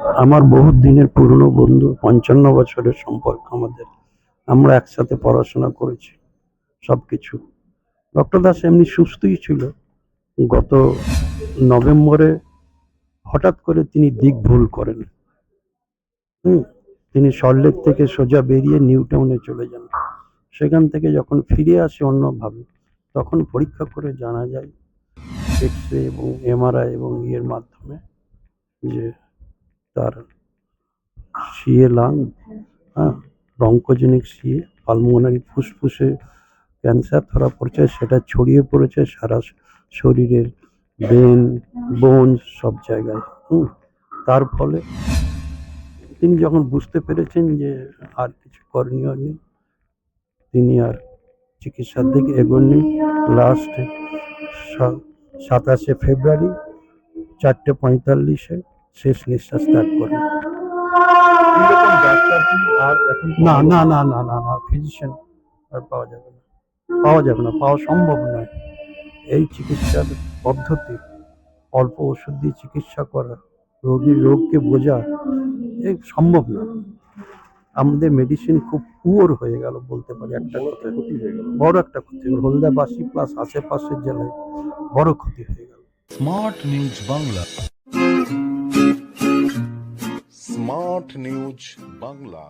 আমার বহু দিনের পুরনো বন্ধু, পঞ্চান্ন বছরের সম্পর্ক আমাদের। আমরা একসাথে পড়াশোনা করেছি সব কিছু ডক্টর দাস এমনি সুস্থই ছিল। গত নভেম্বরে হঠাৎ করে তিনি দিক ভুল করেন। হুম, তিনি সল্টলেক থেকে সোজা বেরিয়ে নিউ টাউনে চলে যান। সেখান থেকে যখন ফিরে আসে অন্যভাবে, তখন পরীক্ষা করে জানা যায় এক্স রে এবং এমআরআই এবং ইয়ের মাধ্যমে যে তার সিএ লাং হ্যাঁ ব্রঙ্কোজেনিক সিএ পালমোনারি ফুসফুসে ক্যান্সার ধরা পড়েছে, সেটা ছড়িয়ে পড়েছে সারা শরীরের ব্রেন বোনস সব জায়গায়, হুম। তার ফলে তিনি যখন বুঝতে পেরেছেন যে আর কিছু করণীয় নেই, তিনি আর চিকিৎসার দিকে এগোননি। লাস্ট সাতাশে ফেব্রুয়ারি, চারটে পঁয়তাল্লিশে শেষ নিঃশ্বাস ত্যাগ করেন এরকম ডাক্তার কি আর না না না না না না ফিজিশিয়ান আর পাওয়া যাবে না। পাওয়া যাবে না পাওয়া সম্ভব নয়। এই চিকিৎসার পদ্ধতি অল্প ওষুধ দিয়ে চিকিৎসা করা রোগীর রোগকে বোঝা এই সম্ভব না। আমাদের মেডিসিন খুব পুয়ার হয়ে গেল বলতে পারি একটা কথা ক্ষতি হয়ে গেল। বড় একটা ক্ষতি। হলো হলদাবাসী প্লাস আশেপাশের জেলায় বড় ক্ষতি হয়ে গেল। Smart news Bangla smart news Bangla